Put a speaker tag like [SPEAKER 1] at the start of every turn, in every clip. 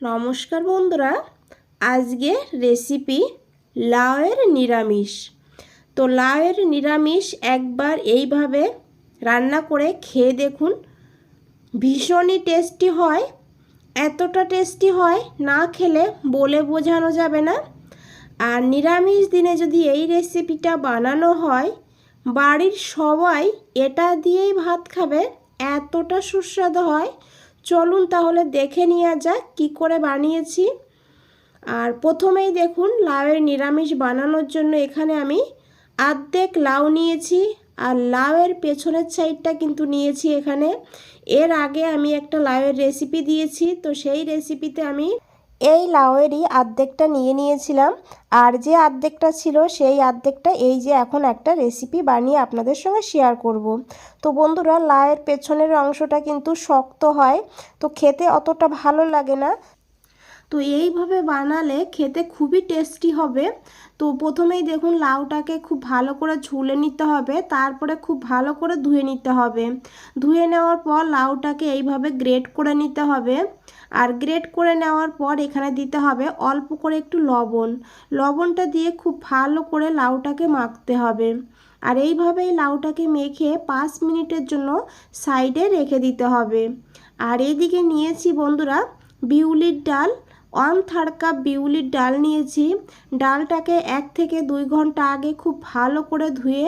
[SPEAKER 1] নমস্কার বন্ধুরা, আজকে রেসিপি লাউয়ের নিরামিষ। তো লাউয়ের নিরামিষ একবার এইভাবে রান্না করে খেয়ে দেখুন, ভীষণই টেস্টি হয়। এতটা টেস্টি হয়, না খেলে বলে বোঝানো যাবে না। আর নিরামিষ দিনে যদি এই রেসিপিটা বানানো হয়, বাড়ির সবাই এটা দিয়েই ভাত খাবে, এতটা সুস্বাদু হয় চলুন তাহলে দেখে নেওয়া যাক কি করে বানিয়েছি। আর প্রথমেই দেখুন, লাউয়ের নিরামিষ বানানোর জন্য এখানে আমি আর্ধেক লাউ নিয়েছি আর লাউয়ের পেছনের সাইডটা কিন্তু নিয়েছি এখানে। এর আগে আমি একটা লাউয়ের রেসিপি দিয়েছি, তো সেই রেসিপিতে আমি এই লাউয়েরই আর্ধেকটা নিয়ে নিয়েছিলাম। আর যে আর্ধেকটা ছিল, সেই আর্ধেকটা এই যে এখন একটা রেসিপি বানিয়ে আপনাদের সঙ্গে শেয়ার করব। তো বন্ধুরা, লাউয়ের পেছনের অংশটা কিন্তু শক্ত হয়, তো খেতে অতটা ভালো লাগে না। তো এইভাবে বানালে খেতে খুবই টেস্টি হবে। তো প্রথমেই দেখুন, লাউটাকে খুব ভালো করে ঝুলে নিতে হবে, তারপরে খুব ভালো করে ধুয়ে নিতে হবে। ধুয়ে নেওয়ার পর লাউটাকে এইভাবে গ্রেট করে নিতে হবে। আর গ্রেট করে নেওয়ার পর এখানে দিতে হবে অল্প করে একটু লবণ। লবণটা দিয়ে খুব ভালো করে লাউটাকে মাখতে হবে। আর এইভাবেই লাউটাকে মেখে পাঁচ মিনিটের জন্য সাইডে রেখে দিতে হবে। আর এইদিকে নিয়েছি বন্ধুরা বিউলির ডাল। ওয়ান থার্ড কাপ বিউলির ডাল নিয়েছি। ডালটাকে এক থেকে দুই ঘণ্টা আগে খুব ভালো করে ধুয়ে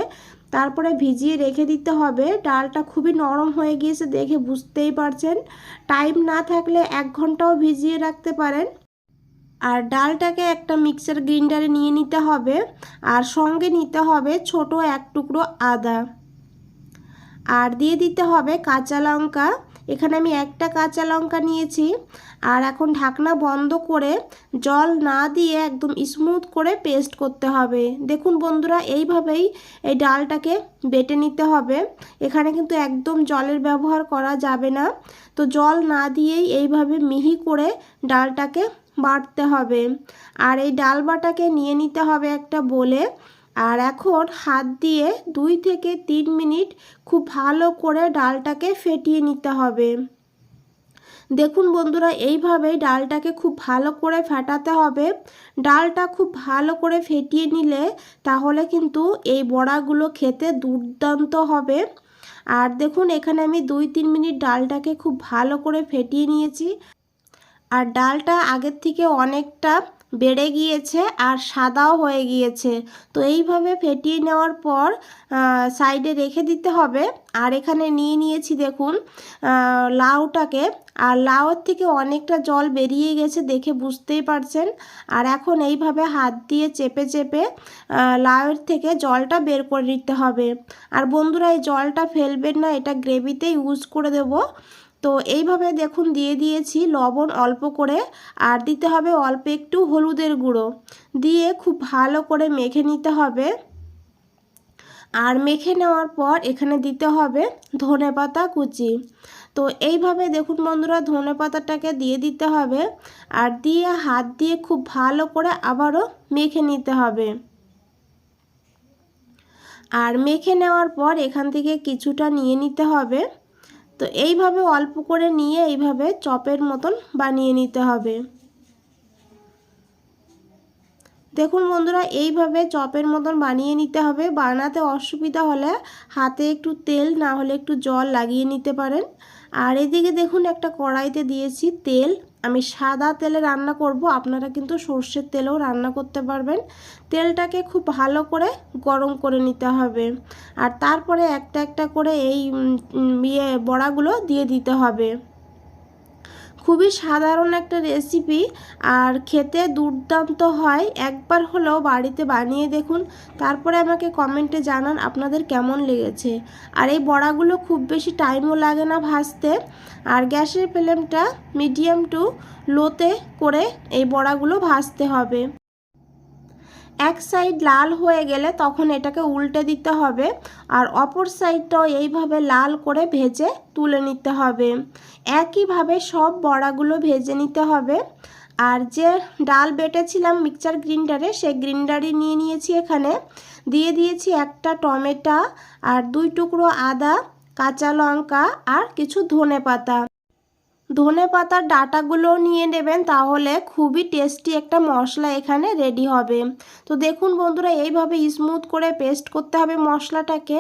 [SPEAKER 1] তারপরে ভিজিয়ে রেখে দিতে হবে। ডালটা খুবই নরম হয়ে গিয়েছে দেখে বুঝতেই পারছেন। টাইম না থাকলে এক ঘন্টাও ভিজিয়ে রাখতে পারেন। আর ডালটাকে একটা মিক্সার গ্রিন্ডারে নিয়ে নিতে হবে। আর সঙ্গে নিতে হবে ছোট এক টুকরো আদা। আর দিয়ে দিতে হবে কাঁচা লঙ্কা। এখানে আমি একটা কাঁচা লঙ্কা নিয়েছি। আর এখন ঢাকনা বন্ধ করে জল না দিয়ে একদম স্মুথ করে পেস্ট করতে হবে। দেখুন বন্ধুরা, এইভাবেই এই ডালটাকে বেটে নিতে হবে। এখানে কিন্তু একদম জলের ব্যবহার করা যাবে না। তো জল না দিয়েই এইভাবে মিহি করে ডালটাকে বাটতে হবে। আর এই ডাল বাটাকে নিয়ে নিতে হবে একটা বলে আর এখন হাত দিয়ে দুই থেকে তিন মিনিট খুব ভালো করে ডালটাকে ফেটিয়ে নিতে হবে। দেখুন বন্ধুরা, এইভাবেই ডালটাকে খুব ভালো করে ফেটাতে হবে। ডালটা খুব ভালো করে ফেটিয়ে নিলে তাহলে কিন্তু এই বড়াগুলো খেতে দুর্দান্ত হবে। আর দেখুন, এখানে আমি দুই তিন মিনিট ডালটাকে খুব ভালো করে ফেটিয়ে নিয়েছি। আর ডালটা আগের থেকে অনেকটা বেড়ে গিয়েছে আর সাদাও হয়ে গিয়েছে। তো এইভাবে ফেটিয়ে নেওয়ার পর সাইডে রেখে দিতে হবে। আর এখানে নিয়ে নিয়েছি দেখুন লাউটাকে। আর লাউর থেকে অনেকটা জল বেরিয়ে গেছে দেখে বুঝতেই পারছেন। আর এখন এইভাবে হাত দিয়ে চেপে চেপে লাউয়ের থেকে জলটা বের করে নিতে হবে। আর বন্ধুরা, এই জলটা ফেলবেন না, এটা গ্রেভিতে ইউজ করে দেব। তো এইভাবে দেখুন দিয়ে দিয়েছি লবণ অল্প করে, আর দিতে হবে অল্প একটু হলুদের গুঁড়ো। দিয়ে খুব ভালো করে মেখে নিতে হবে। আর মেখে নেওয়ার পর এখানে দিতে হবে ধনে পাতা কুচি। তো এইভাবে দেখুন বন্ধুরা ধনে পাতাটাকে দিয়ে দিতে হবে, আর দিয়ে হাত দিয়ে খুব ভালো করে আবারও মেখে নিতে হবে। আর মেখে নেওয়ার পর এখান থেকে কিছুটা নিয়ে নিতে হবে। তো এইভাবে অল্প করে নিয়ে এইভাবে চপের মতন বানিয়ে নিতে হবে। দেখুন বন্ধুরা, এইভাবে চপের মতন বানিয়ে নিতে হবে। বানাতে অসুবিধা হলে হাতে একটু তেল, না হলে একটু জল লাগিয়ে নিতে পারেন। আর এদিকে দেখুন, একটা কড়াইতে দিয়েছি তেল। আমি সাদা তেলে রান্না করব, আপনারা কিন্তু সর্ষের তেলেও রান্না করতে পারবেন। তেলটাকে খুব ভালো করে গরম করে নিতে হবে। আর তারপরে একটা একটা করে এই ইয়ে বড়াগুলো দিয়ে দিতে হবে। খুবই সাধারণ একটা রেসিপি আর খেতে দুর্দান্ত হয়। একবার হলেও বাড়িতে বানিয়ে দেখুন। তারপরে আমাকে কমেন্টে জানান আপনাদের কেমন লেগেছে। আর এই বড়াগুলো খুব বেশি টাইমও লাগে না ভাজতে। আর গ্যাসের ফ্লেমটা মিডিয়াম টু লোতে করে এই বড়াগুলো ভাজতে হবে। এক সাইড লাল হয়ে গেলে তখন এটাকে উল্টে দিতে হবে আর অপর সাইডটাও এইভাবে লাল করে ভেজে তুলে নিতে হবে। একইভাবে সব বড়াগুলো ভেজে নিতে হবে। আর যে ডাল বেটেছিলাম মিক্সচার গ্রিন্ডারে সেই গ্রিন্ডারই নিয়ে নিয়েছি এখানে। দিয়ে দিয়েছি একটা টমেটো আর দুই টুকরো আদা, কাঁচা লঙ্কা আর কিছু ধনে পাতা ধনে পাতার ডাটাগুলো নিয়ে নেবেন, তাহলে খুবই টেস্টি একটা মশলা এখানে রেডি হবে। তো দেখুন বন্ধুরা, এইভাবে স্মুথ করে পেস্ট করতে হবে মশলাটাকে।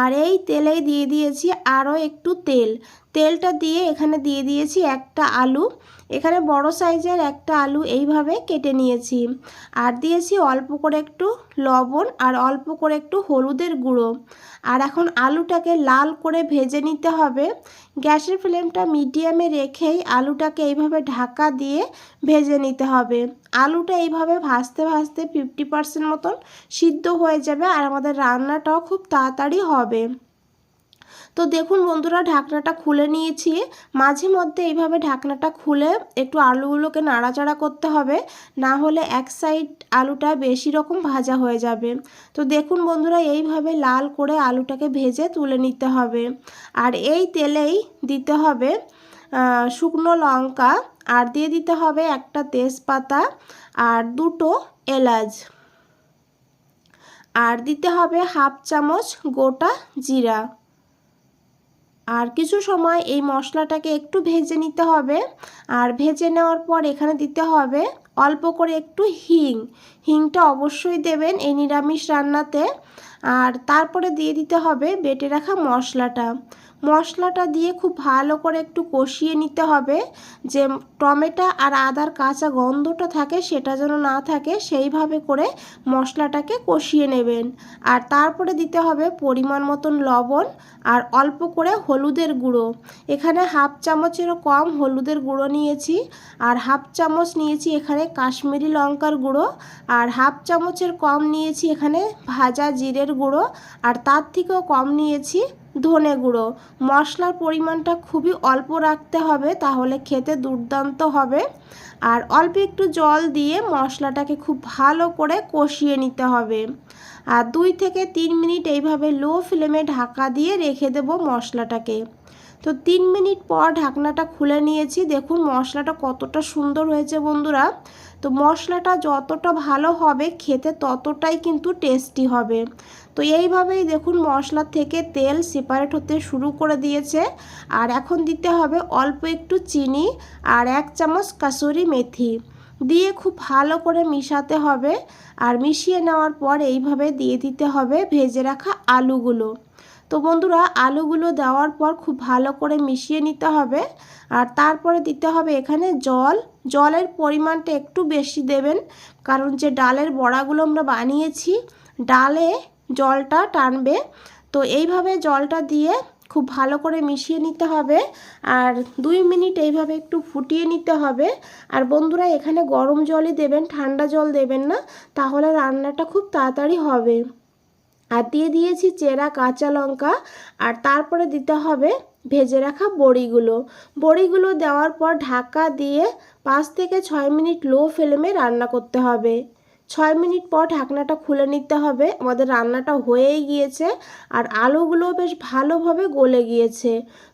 [SPEAKER 1] আর এই তেলেই দিয়ে দিয়েছি আরও একটু তেল। তেলটা দিয়ে এখানে দিয়ে দিয়েছি একটা আলু। এখানে বড় সাইজের একটা আলু এইভাবে কেটে নিয়েছি। আর দিয়েছি অল্প করে একটু লবণ আর অল্প করে একটু হলুদের গুঁড়ো। আর এখন আলুটাকে লাল করে ভেজে নিতে হবে। গ্যাসের ফ্লেমটা মিডিয়ামে রেখেই আলুটাকে এইভাবে ঢাকা দিয়ে ভেজে নিতে হবে। আলুটা এইভাবে ভাজতে ভাজতে ফিফটি পার্সেন্ট মতন সিদ্ধ হয়ে যাবে আর আমাদের রান্নাটাও খুব তাড়াতাড়ি হবে। তো দেখুন বন্ধুরা, ঢাকনাটা খুলে নিয়েছি। মাঝে মধ্যে এইভাবে ঢাকনাটা খুলে একটু আলুগুলোকে নাড়াচাড়া করতে হবে, না হলে এক সাইড আলুটা বেশি রকম ভাজা হয়ে যাবে। তো দেখুন বন্ধুরা, এইভাবে লাল করে আলুটাকে ভেজে তুলে নিতে হবে। আর এই তেলেই দিতে হবে শুকনো লঙ্কা, আর দিয়ে দিতে হবে একটা তেজপাতা আর দুটো এলাচ। আর দিতে হবে হাফ চামচ গোটা জিরা। আর কিছু সময় এই মশলাটাকে একটু ভেজে নিতে হবে। আর ভেজে নেওয়ার পর এখানে দিতে হবে অল্প করে একটু হিং। হিংটা অবশ্যই দেবেন এই নিরামিষ রান্নাতে। আর তারপরে দিয়ে দিতে হবে বেটে রাখা মশলাটা। মশলাটা দিয়ে খুব ভালো করে একটু কষিয়ে নিতে হবে যে টমেটো আর আদার কাঁচা গন্ধটা থাকে সেটা যেন না থাকে সেইভাবে করে মশলাটাকে কষিয়ে নেবেন। আর তারপরে দিতে হবে পরিমাণ মতন লবণ আর অল্প করে হলুদের গুঁড়ো। এখানে হাফ চামচেরও কম হলুদের গুঁড়ো নিয়েছি আর হাফ চামচ নিয়েছি এখানে কাশ্মীরি লঙ্কার গুঁড়ো আর হাফ চামচের কম নিয়েছি এখানে ভাজা জিরের গুঁড়ো আর তার থেকেও কম নিয়েছি ধনে গুঁড়ো। মশলার পরিমাণটা খুবই অল্প রাখতে হবে, তাহলে খেতে দুর্দান্ত হবে। আর অল্প একটু জল দিয়ে মশলাটাকে খুব ভালো করে কষিয়ে নিতে হবে। আর দুই থেকে তিন মিনিট এইভাবে লো ফ্লেমে ঢাকা দিয়ে রেখে দেব মশলাটাকে। তো তিন মিনিট পর ঢাকনাটা খুলে নিয়েছি। দেখুন, মশলাটা কতটা সুন্দর হয়েছে বন্ধুরা। তো মশলাটা যতটা ভালো হবে, খেতে ততটাই কিন্তু টেস্টি হবে। তো এইভাবেই দেখুন, মশলা থেকে তেল সেপারেট হতে শুরু করে দিয়েছে। আর এখন দিতে হবে অল্প একটু চিনি আর এক চামচ কাসুরি মেথি। দিয়ে খুব ভালো করে মিশাতে হবে। আর মিশিয়ে নেওয়ার পর এইভাবে দিয়ে দিতে হবে ভেজে রাখা আলুগুলো। তো বন্ধুরা, আলুগুলো দেওয়ার পর খুব ভালো করে মিশিয়ে নিতে হবে। আর তারপরে দিতে হবে এখানে জল। জলের পরিমাণটা একটু বেশি দেবেন, কারণ যে ডালের বড়াগুলো আমরা বানিয়েছি, ডালে জলটা টানবে। তো এইভাবে জলটা দিয়ে খুব ভালো করে মিশিয়ে নিতে হবে। আর দুই মিনিট এইভাবে একটু ফুটিয়ে নিতে হবে। আর বন্ধুরা, এখানে গরম জলই দেবেন, ঠান্ডা জল দেবেন না, তাহলে রান্নাটা খুব তাড়াতাড়ি হবে। আর দিয়ে দিয়েছি চেরা কাঁচা লঙ্কা, আর তারপরে দিতে হবে ভেজে রাখা বড়িগুলো। বড়িগুলো দেওয়ার পর ঢাকা দিয়ে পাঁচ থেকে ছয় মিনিট লো ফ্লেমে রান্না করতে হবে। ছয় মিনিট পর ঢাকনাটা খুলে নিতে হবে। আমাদের রান্নাটা হয়েই গিয়েছে, আর আলুগুলো বেশ ভালোভাবে গলে গিয়েছে।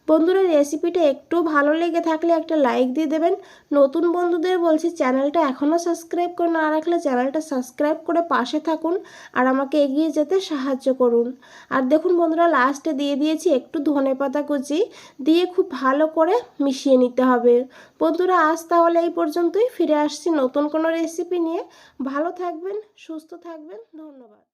[SPEAKER 1] বন্ধুরা রেসিপিটা একটু ভালো লেগে থাকলে একটা লাইক দিয়ে দেবেন। নতুন বন্ধুদের বলছি, চ্যানেলটা এখনও সাবস্ক্রাইব করে না রাখলে চ্যানেলটা সাবস্ক্রাইব করে পাশে থাকুন আর আমাকে এগিয়ে যেতে সাহায্য করুন। আর দেখুন বন্ধুরা লাস্টে দিয়ে দিয়েছি একটু ধনে পাতা কুচি, দিয়ে খুব ভালো করে মিশিয়ে নিতে হবে। বন্ধুরা, আজ তাহলে এই পর্যন্তই। ফিরে আসছি নতুন কোনো রেসিপি নিয়ে। ভালো থাকবেন, সুস্থ থাকবেন। ধন্যবাদ।